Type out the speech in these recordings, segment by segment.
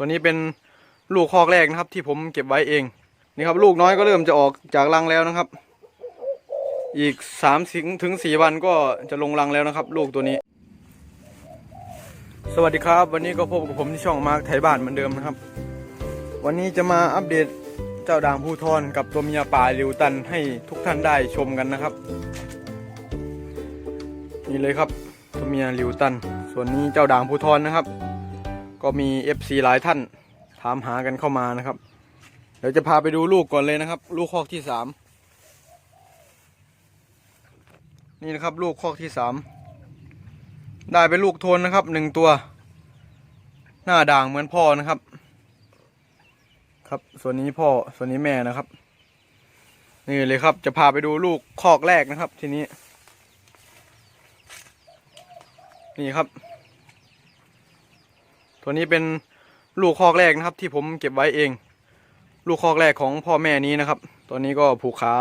ตัวนี้เป็นลูกคอกแรกนะครับ ที่ผมเก็บไว้เองนี่ครับ ลูกน้อยก็เริ่มจะออกจากรังแล้วนะครับ อีกสามถึงสี่วันก็จะลงรังแล้วนะครับ ลูกตัวนี้ สวัสดีครับ วันนี้ก็พบกับผมที่ช่องมาร์คไทยบ้านเหมือนเดิมนะครับ วันนี้จะมาอัปเดตเจ้าด่างภูทรกับตัวเมียป่าลิวตันให้ทุกท่านได้ชมกันนะครับ นี่เลยครับตัวเมียลิวตัน ส่วนนี้เจ้าด่างภูทรนะครับ ก็มี FC หลายท่านถามหากันเข้ามานะครับ เดี๋ยวจะพาไปดูลูกก่อนเลยนะครับ ลูกคอกที่สามนี่นะครับลูกคอกที่สามได้เป็นลูกโทนนะครับหนึ่งตัว หน้าด่างเหมือนพ่อนะครับ ครับส่วนนี้พ่อส่วนนี้แม่นะครับ นี่เลยครับจะพาไปดูลูกคอกแรกนะครับ ทีนี้ นี่ครับ ตัวนี้เป็นลูกคอกแรกนะครับ ที่ผมเก็บไว้เอง ลูกคอกแรกของพ่อแม่นี้นะครับ ตัวนี้ก็ผูกขา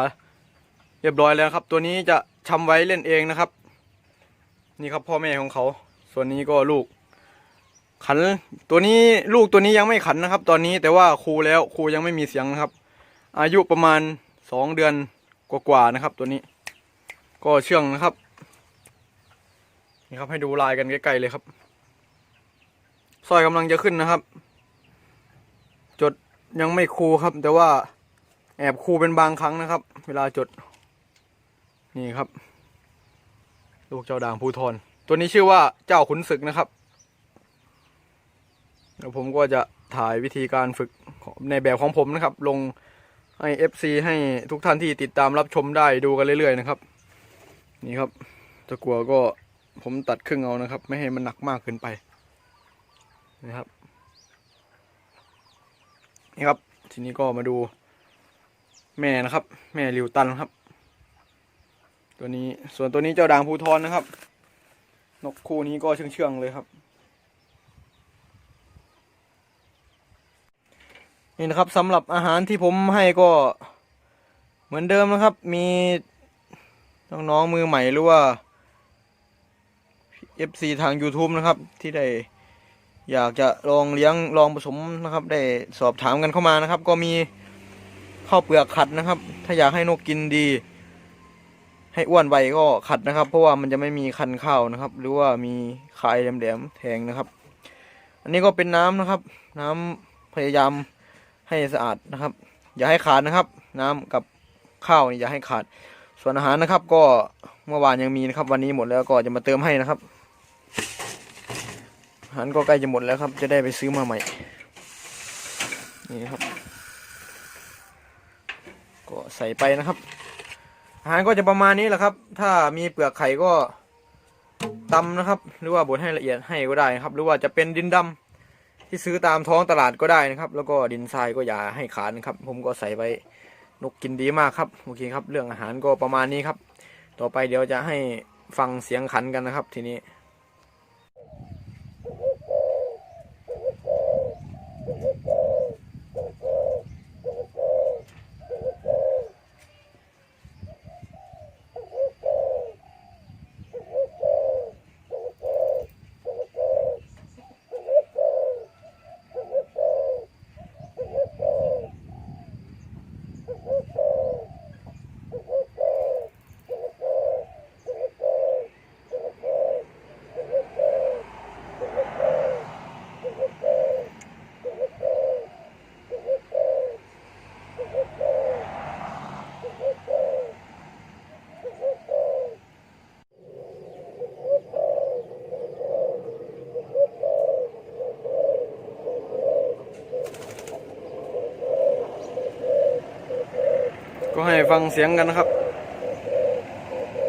เรียบร้อยแล้วครับ ตัวนี้จะชำไว้เล่นเองนะครับ นี่ครับพ่อแม่ของเขา ส่วนนี้ก็ลูก ขันตัวนี้ลูกตัวนี้ยังไม่ขันนะครับ ตอนนี้แต่ว่าครูแล้วครูยังไม่มีเสียงนะครับ อายุประมาณสองเดือนกว่าๆนะครับ ตัวนี้ ก็เชื่องนะครับนี่ครับให้ดูลายกันใกล้ๆเลยครับ สร้อยกำลังจะขึ้นนะครับ จดยังไม่คูครับ แต่ว่าแอบคูเป็นบางครั้งนะครับ เวลาจด นี่ครับ ลูกเจ้าด่างภูทรตัวนี้ชื่อว่าเจ้าขุนศึกนะครับเดี๋ยวผมก็จะถ่ายวิธีการฝึกในแบบของผมนะครับ ลงให้ FC ให้ทุกท่านที่ติดตามรับชมได้ดูกันเรื่อยๆนะครับ นี่ครับตะกัวก็ผมตัดครึ่งเอานะครับ ไม่ให้มันหนักมากเกินไป นะครับ นี่ครับ ทีนี้ก็มาดู แม่นะครับ แม่ริวตันครับ ตัวนี้ส่วนตัวนี้เจ้าด่างภูทรนะครับ นกคู่นี้ก็เชื่องๆเลยครับ นี่นะครับสำหรับอาหารที่ผมให้ก็เหมือนเดิมนะครับ มีน้องๆมือใหม่หรือว่า FC ทาง YouTube นะครับ ที่ได้ อยากจะลองเลี้ยงลองผสมนะครับ ได้สอบถามกันเข้ามานะครับ ก็มีข้าวเปลือกขัดนะครับ ถ้าอยากให้นกกินดี ให้อ้วนไวก็ขัดนะครับ เพราะว่ามันจะไม่มีคันข้าวนะครับ หรือว่ามีคายแหลมๆแทงนะครับ อันนี้ก็เป็นน้ำนะครับ น้ำพยายามให้สะอาดนะครับ อย่าให้ขาดนะครับ น้ำกับข้าวนี่อย่าให้ขาด ส่วนอาหารนะครับ ก็เมื่อวานยังมีนะครับ วันนี้หมดแล้วก็จะมาเติมให้นะครับ หารก็ใกล้จะหมดแล้วครับ จะได้ไปซื้อมาใหม่ นี่ครับ ก็ใส่ไปนะครับอาหารก็จะประมาณนี้แหละครับ ถ้ามีเปลือกไข่ก็ตำนะครับ หรือว่าบดให้ละเอียดให้ก็ได้ครับ หรือว่าจะเป็นดินดำที่ซื้อตามท้องตลาดก็ได้นะครับ แล้วก็ดินทรายก็อย่าให้ขาดนะครับ ผมก็ใส่ไปนกกินดีมากครับโอเคครับ เรื่องอาหารก็ประมาณนี้ครับ ต่อไปเดี๋ยวจะให้ฟังเสียงขันกันนะครับ ทีนี้ ให้ฟังเสียงกันนะครับ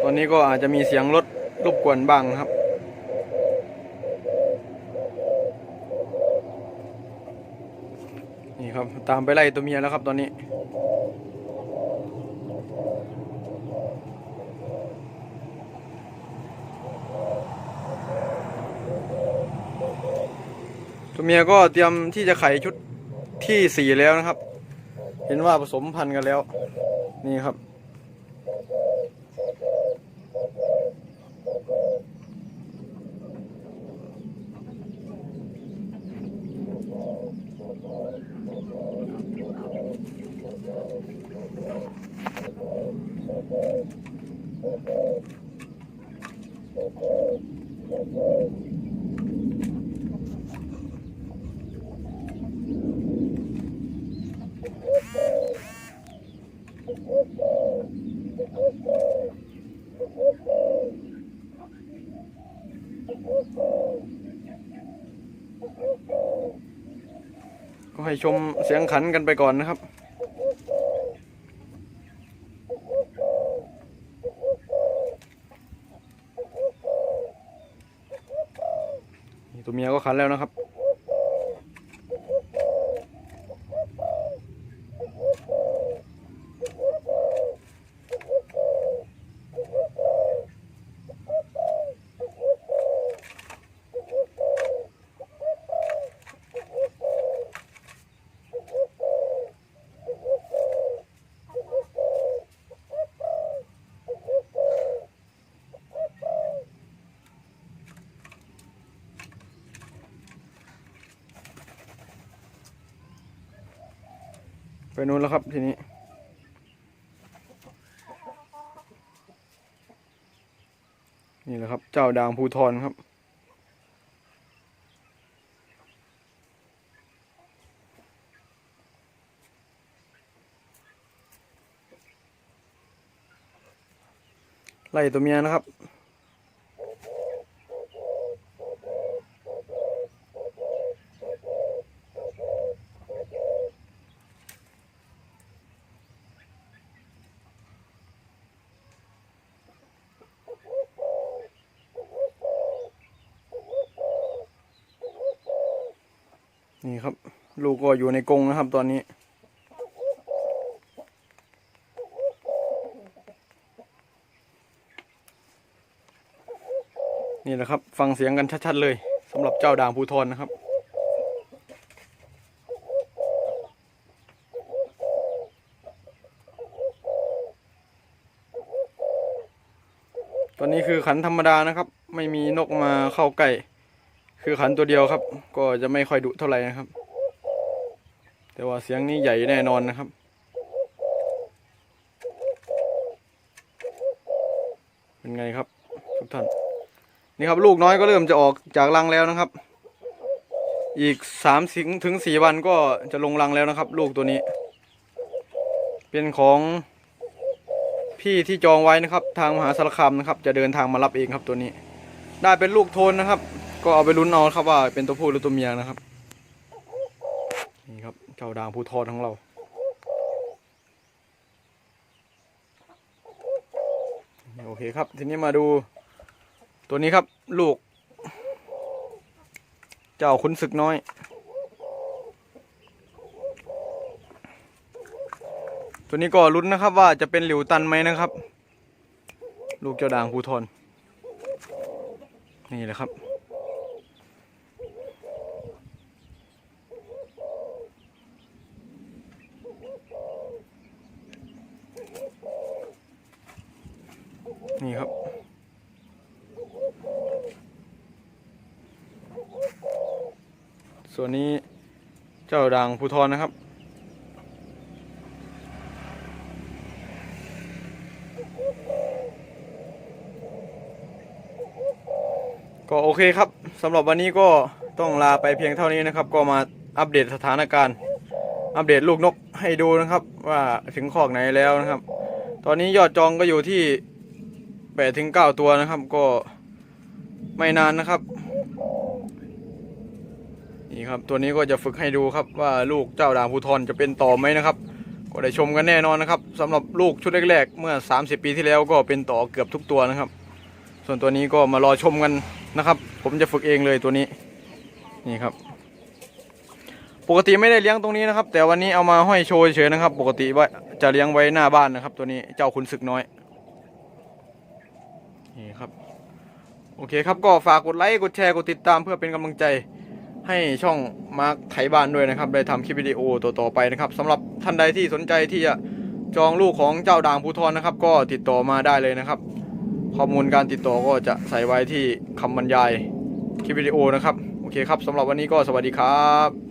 ตอนนี้ก็อาจจะมีเสียงรถรบกวนบ้างครับนี่ครับตามไปไล่ตัวเมียแล้วครับตอนนี้ ตัวเมียก็เตรียมที่จะไขชุดที่สี่แล้วนะครับ เห็นว่าผสมพันธุ์กันแล้ว นี่ครับ Thank you. ก็ให้ชมเสียงขันกันไปก่อนนะครับนี่ตัวเมียก็ขันแล้วนะครับ ไปนู้นแล้วครับทีนี้ นี่แหละครับ เจ้าด่างภูทรครับ ไล่ตัวเมียนะครับ นี่ครับ ลูกก็อยู่ในกรงนะครับ ตอนนี้ นี่แหละครับ ฟังเสียงกันชัดๆเลยสำหรับเจ้าด่างภูทรนะครับตอนนี้คือขันธรรมดานะครับ ไม่มีนกมาเข้าใกล้ คือขันตัวเดียวครับ ก็จะไม่ค่อยดุเท่าไหร่นะครับ แต่ว่าเสียงนี้ใหญ่แน่นอนนะครับเป็นไงครับทุกท่านนี่ครับลูกน้อยก็เริ่มจะออกจากรังแล้วนะครับ อีกสามสิงถึงสี่วันก็จะลงรังแล้วนะครับ ลูกตัวนี้ เป็นของพี่ที่จองไว้นะครับ ทางมหาสารคามนะครับ จะเดินทางมารับเองครับตัวนี้ ได้เป็นลูกโทนนะครับ ก็เอาไปลุ้นเอาครับว่าเป็นตัวผู้หรือตัวเมียนะครับ นี่ครับเจ้าด่างภูทรของเรา โอเคครับ ทีนี้มาดูตัวนี้ครับลูก เจ้าขุนศึกน้อย ตัวนี้ก็ลุ้นนะครับว่าจะเป็นหลิวตันไหมนะครับ ลูกเจ้าด่างภูทรนี่แหละครับ ส่วนนี้เจ้าด่างภูทรนะครับ ก็โอเคครับสำหรับวันนี้ก็ต้องลาไปเพียงเท่านี้นะครับ ก็มาอัปเดตสถานการณ์ อัปเดตลูกนกให้ดูนะครับ ว่าถึงคอกไหนแล้วนะครับ ตอนนี้ยอดจองก็อยู่ที่แปดถึงเก้าตัวนะครับ ก็ไม่นานนะครับ นี่ครับตัวนี้ก็จะฝึกให้ดูครับว่าลูกเจ้าด่างภูทรจะเป็นต่อไหมนะครับ ก็ได้ชมกันแน่นอนนะครับสำหรับลูกชุดแรกๆ เมื่อ 30 ปีที่แล้วก็เป็นต่อเกือบทุกตัวนะครับ ส่วนตัวนี้ก็มารอชมกันนะครับ ผมจะฝึกเองเลยตัวนี้นี่ครับ ปกติไม่ได้เลี้ยงตรงนี้นะครับ แต่วันนี้เอามาห้อยโชว์เฉยนะครับ ปกติว่าจะเลี้ยงไว้หน้าบ้านนะครับ ตัวนี้เจ้าขุนศึกน้อยนี่ครับโอเคครับก็ฝากกดไลค์กดแชร์กดติดตามเพื่อเป็นกำลังใจ ให้ช่องมาร์คไถบ้านด้วยนะครับได้ทำคลิปวิดีโอต่อๆไปนะครับสำหรับท่านใดที่สนใจที่จะจองลูกของเจ้าด่างภูทรนะครับ ก็ติดต่อมาได้เลยนะครับ ข้อมูลการติดต่อก็จะใส่ไว้ที่คำบรรยายคลิปวิดีโอนะครับ โอเคครับสำหรับวันนี้ก็สวัสดีครับ